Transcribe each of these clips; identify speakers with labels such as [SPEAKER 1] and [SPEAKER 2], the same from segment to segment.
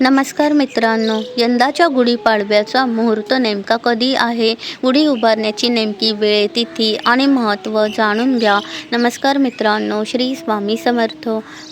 [SPEAKER 1] नमस्कार मित्रांनो यंदाच्या गुढीपाडव्याचा मुहूर्त नेमका कधी आहे? गुढी उभारण्याची नेमकी वेळ तिथी आणि महत्त्व जाणून घ्या. नमस्कार मित्रांनो श्री स्वामी समर्थ.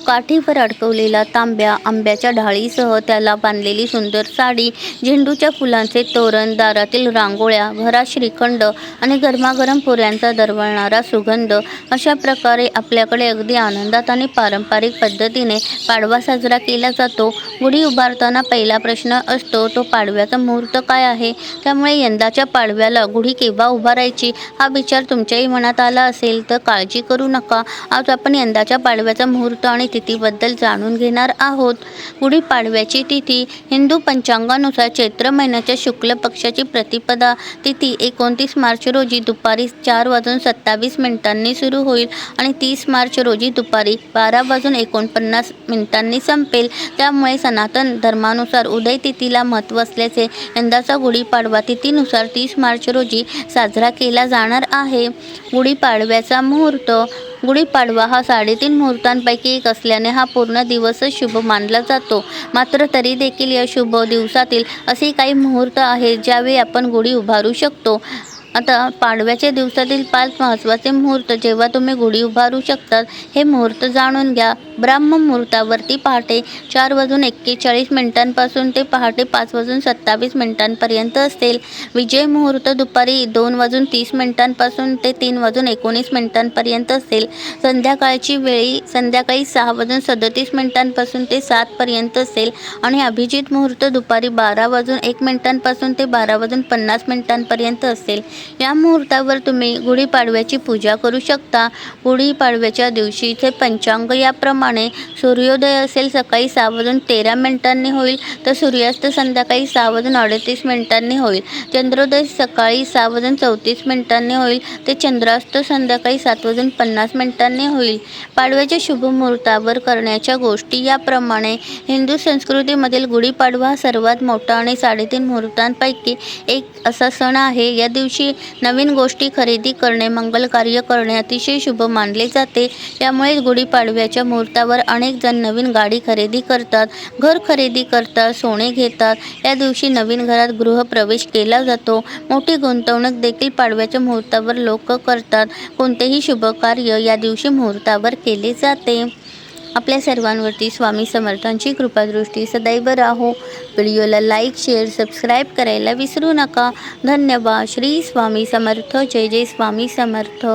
[SPEAKER 1] काठीवर अडकवलेला तांब्या आंब्याच्या ढाळीसह त्याला बांधलेली सुंदर साडी झेंडूच्या फुलांचे तोरण दारातील रांगोळ्या घरात श्रीखंड आणि गरमागरम पोऱ्यांचा दरवळणारा सुगंध अशा प्रकारे आपल्याकडे अगदी आनंदात आणि पारंपरिक पद्धतीने पाडवा साजरा केला जातो. गुढी उभारताना पहिला प्रश्न असतो तो पाडव्याचा मुहूर्त काय आहे? त्यामुळे यंदाच्या पाडव्याला गुढी केव्हा उभारायची? हा विचार तुमच्याही मनात आला असेल तर काळजी करू नका. आज आपण यंदाच्या पाडव्याचा मुहूर्त आणि तिथीबद्दल जाणून घेणार आहोत. गुढीपाडव्याची तिथी हिंदू पंचांगानुसार चैत्र महिन्याच्या शुक्ल पक्षाची प्रतिपदा. तिथी एकोणतीस मार्च रोजी दुपारी चार वाजून सत्तावीस मिनिटांनी सुरू होईल आणि तीस मार्च रोजी दुपारी बारा वाजून एकोणपन्नास मिनिटांनी संपेल. त्यामुळे सनातन धर्मानुसार उदय तिथीला महत्त्व असल्याचे यंदाचा गुढीपाडवा तिथीनुसार तीस मार्च रोजी साजरा केला जाणार आहे. गुढीपाडव्याचा मुहूर्त गुढीपाडवा हा साडेतीन मुहूर्तांपैकी एक असल्याने हा पूर्ण दिवसच शुभ मानला जातो. मात्र तरी देखील या शुभ दिवसातील असे काही मुहूर्त आहेत ज्यावेळी आपण गुढी उभारू शकतो. आता पाडव्याच्या दिवसातील पाच महत्त्वाचे मुहूर्त जेव्हा तुम्ही गुढी उभारू शकतात हे मुहूर्त जाणून घ्या. ब्राह्म मुहूर्तावरती पहाटे चार वाजून एक्केचाळीस मिनिटांपासून ते पहाटे पाच वाजून सत्तावीस मिनिटांपर्यंत असेल विजय मुहूर्त दुपारी दोन वाजून तीस मिनिटांपासून ते तीन वाजून एकोणीस मिनिटांपर्यंत असेल संध्याकाळची वेळी संध्याकाळी सहा वाजून सदतीस मिनिटांपासून ते सातपर्यंत असेल. आणि अभिजित मुहूर्त दुपारी बारा वाजून एक मिनिटांपासून ते बारा वाजून पन्नास मिनिटांपर्यंत असेल या मुहूर्तावर तुम्ही गुढीपाडव्याची पूजा करू शकता. गुढीपाडव्याच्या दिवशीचे पंचांग याप्रमाणे सूर्योदय असेल सकाळी सहा वाजून तेरा मिनिटांनी होईल तर सूर्यास्त संध्याकाळी सहा वाजून अडतीस मिनिटांनी होईल. चंद्रोदय सकाळी सहा वाजून चौतीस मिनिटांनी होईल ते चंद्रास्त संध्याकाळी सात वाजून पन्नास मिनिटांनी होईल. पाडव्याच्या शुभ मुहूर्तावर करण्याच्या गोष्टी याप्रमाणे हिंदू संस्कृतीमधील गुढीपाडवा हा सर्वात मोठा आणि साडेतीन मुहूर्तांपैकी एक असा सण आहे. या दिवशी नवीन गोष्टी खरेदी करणे मंगल कार्य करणे अतिशय शुभ मानले जाते. त्यामुळे गुढीपाडव्याच्या मुहूर्त मुहूर्तावर अनेक जण नवीन गाडी खरेदी करतात घर खरेदी करतात सोने घेतात. या दिवशी नवीन घरात गृहप्रवेश केला जातो. मोठी गुंतवणूक देखील पाडव्याच्या मुहूर्तावर लोक करतात. कोणतेही शुभ कार्य या दिवशी मुहूर्तावर केले जाते. आपल्या सर्वांवरती स्वामी समर्थांची कृपादृष्टी सदैव राहो. व्हिडिओला लाईक शेअर सबस्क्राईब करायला विसरू नका. धन्यवाद. श्री स्वामी समर्थ. जय जय स्वामी समर्थ.